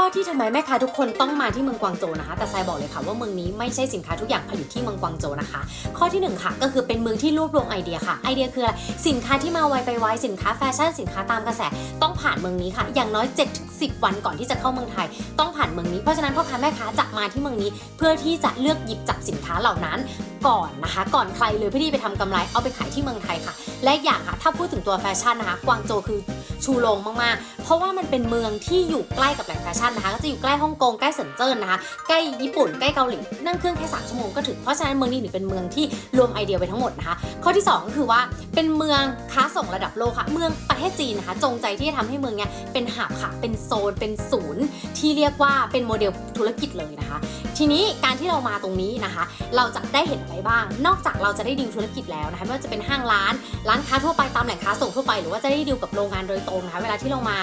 ข้อที่ทำไมแม่ค้าทุกคนต้องมาที่เมืองกวางโจวนะคะ แต่ทรายบอกเลยค่ะว่าเมืองนี้ไม่ใช่สินค้าทุกอย่างผลิตที่เมืองกวางโจวนะคะ ข้อที่หนึ่งค่ะ ก็คือเป็นเมืองที่รวบรวมไอเดียค่ะ ไอเดียคืออะไร สินค้าที่มาไวไปไว สินค้าแฟชั่น สินค้าตามกระแส ต้องผ่านเมืองนี้ค่ะ อย่างน้อย 7-10 วันก่อนที่จะเข้าเมืองไทย ต้องผ่านเมืองนี้ เพราะฉะนั้นพ่อค้าแม่ค้าจะมาที่เมืองนี้ เพื่อที่จะเลือกหยิบจับสินค้าเหล่านั้นก่อนนะคะ ก่อนใครเลยเพื่อที่ไปทำกำไรเอาไปขายที่เมืองไทยค่ะ และอย่างค่ะ ถ้าพูดถึงตัวแฟชั่นนะคะ กวางโจคือ ชูโรงมากๆ เพราะว่ามันเป็นเมืองที่อยู่ใกล้กับแหล่งแฟชั่นนะคะ ก็จะอยู่ใกล้ฮ่องกงใกล้เซินเจิ้นนะคะ ใกล้ญี่ปุ่นใกล้เกาหลีนั่งเครื่องแค่3ชั่วโมงก็ถึงเพราะฉะนั้นเมืองนี้ถือเป็นเมืองที่รวมไอเดียไปทั้งหมดนะคะ ข้อที่ 2 ก็คือว่าเป็นเมืองค้าส่งระดับโลกค่ะเมืองประเทศจีนนะคะ จงใจที่จะทำให้เมืองเนี้ยเป็นหับค่ะเป็นโซนเป็นศูนย์ ที่เรียกว่าเป็นโมเดลธุรกิจเลยนะคะ ทีนี้การที่เรามาตรงนี้นะคะ เราจะได้เห็นอะไรบ้าง นอกจากเราจะได้ดีลธุรกิจแล้วนะคะไม่ว่าจะเป็นห้างร้าน ร้านค้าทั่วไปตามแหล่งค้าส่งทั่วไป หรือว่าจะได้ดีลกับโรงงานโดยตรงนะคะเวลาที่เรามา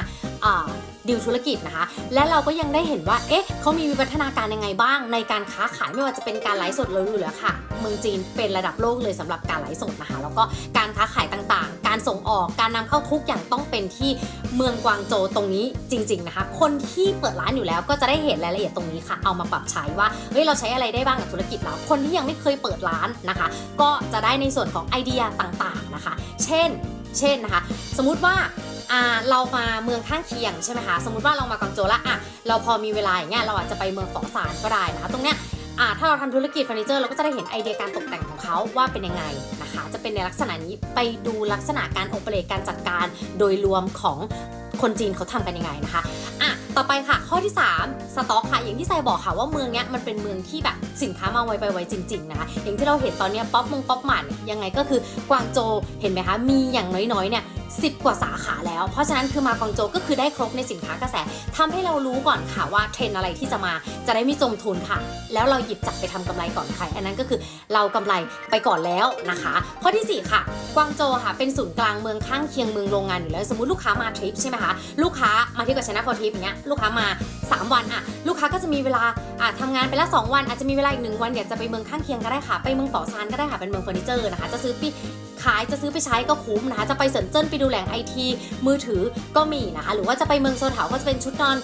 ดีลธุรกิจนะคะ และเราก็ยังได้เห็นว่า เอ๊ะเขามีวิวัฒนาการยังไงบ้าง ในการค้าขายไม่ว่าจะเป็นการไลฟ์สดเลยอยู่แล้วค่ะ เมืองจีนเป็นระดับโลกเลยสำหรับการไลฟ์สดนะคะ แล้วก็การค้าขายต่างๆ การส่งออก การนำเข้าทุกอย่างต้องเป็นที่เมืองกวางโจวตรงนี้จริง ๆนะคะ คนที่เปิดร้านอยู่แล้วก็จะได้เห็นรายละเอียดตรงนี้ค่ะ เอามาปรับใช้ว่า เฮ้ย เราใช้อะไรได้บ้างกับธุรกิจเรา คนที่ยังไม่เคยเปิดร้านนะคะ ก็จะได้ในส่วนของไอเดียต่างๆนะคะ เช่น เช่นนะคะ สมมุติว่า อ่าเรามาเมืองข้างเคียงใช่ไหมคะสมมติว่าเรามากวางโจวแล้วอะเราพอมีเวลาอย่างเงี้ยเราอาจจะไปเมืองฝอซานก็ได้นะคะตรงเนี้ยอ่าถ้าเราทำธุรกิจเฟอร์นิเจอร์เราก็จะได้เห็นไอเดียการตกแต่งของเขาว่าเป็นยังไงนะคะ จะเป็นในลักษณะนี้ไปดูลักษณะการโอเปเรตการจัดการโดยรวมของคนจีนเขาทำกันยังไงนะคะอะต่อไปค่ะข้อที่ 3 สต็อกค่ะ อย่างที่ไซบอกค่ะว่าเมืองเนี้ยมันเป็นเมืองที่แบบสินค้ามาไวไปไวจริงๆนะคะอย่างที่เราเห็นตอนเนี้ยป๊อปมงป๊อปหมันยังไงก็คือกวางโจเห็นไหมคะมีอย่างน้อยๆเนี่ย สิกว่าสาขาแล้ว เพราะฉะนั้นคือมากวางโจก็คือได้ครบในสินค้ากระแสทำให้เรารู้ก่อนค่ะว่าเทรนอะไรที่จะมาจะได้ไม่จมทุนค่ะ แล้วเราหยิบจับไปทำกำไรก่อนใครอันนั้นก็คือเรากำไรไปก่อนแล้วนะคะข้อที่สี่ค่ะกวางโจค่ะเป็นศูนย์กลางเมืองข้างเคียงเมืองโรงงานอยู่แล้วสมมติลูกค้ามาทริปใช่ไหมคะลูกค้ามาที่กับชนะพอทริปเงี้ยลูกค้ามา 3 วันอะลูกค้าก็จะมีเวลาอะทำงานไปละ2วัน อาจจะมีเวลาอีกหนึ่งวันอยากจะไปเมืองข้างเคียงก็ได้ค่ะไปเมืองฝอซานก็ได้ค่ะเป็นเมืองเฟอร์นิเจอร์นะคะจะซื้อปีขายจะซื้อไปใช้ก็คุ้มนะคะจะไปเซินเจิ้นไปดูดูแหล่งไอทีมือถือก็มีนะคะ หรือว่าจะไปเมืองโซเถาก็จะเป็นชุดนอน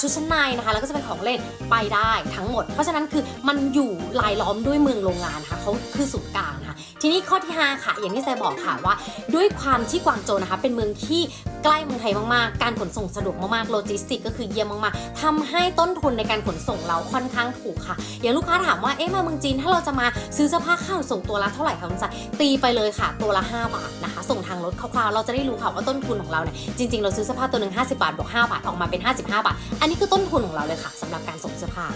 ชุดชั้นในนะคะแล้วก็จะเป็นของเล่นไปได้ทั้งหมด เพราะฉะนั้นคือมันอยู่รายล้อมด้วยเมืองโรงงานค่ะเขาคือศูนย์กลางค่ะทีนี้ข้อที่ 5 ค่ะ อย่างที่แซบอกค่ะว่า ด้วยความที่กวางโจวนะคะ เป็นเมืองที่ใกล้เมืองไทยมากๆ การขนส่งสะดวกมากๆโลจิสติกก็คือเยี่ยมมากๆทำให้ต้นทุนในการขนส่งเราค่อนข้างถูกค่ะ อย่างลูกค้าถามว่าเอ๊ะมาเมืองจีนถ้าเราจะมาซื้อเสื้อผ้าข้าวส่งตัวละเท่าไหร่คะคุณสายตีไปเลยค่ะ ตัวละ 5 บาทนะคะ ส่งทางรถคร่าวๆเราจะได้รู้ค่ะว่าต้นทุนของเราเนี่ยจริงๆ เราซื้อเสื้อผ้าตัวหนึ่ง50 บาทบวก5บาทออกมาเป็น 55 บาทอันนี้คือต้นทุนของเราเลยค่ะสำหรับการส่งเสื้อผ้า